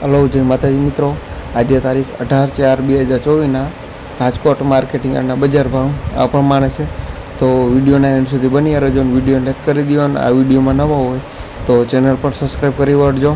Hello, જય માતાજી મિત્રો. આજે તારીખ અઢાર ચાર બે હજાર ચોવીસના રાજકોટ માર્કેટિંગ અને બજાર ભાવ આ પ્રમાણે છે. તો વિડીયોના એન્ડ સુધી બની રહેજો અને વીડિયો લાઈક કરી દો અને આ વિડીયોમાં નવો હોય તો ચેનલ પર સબસ્ક્રાઈબ કરી વળજો.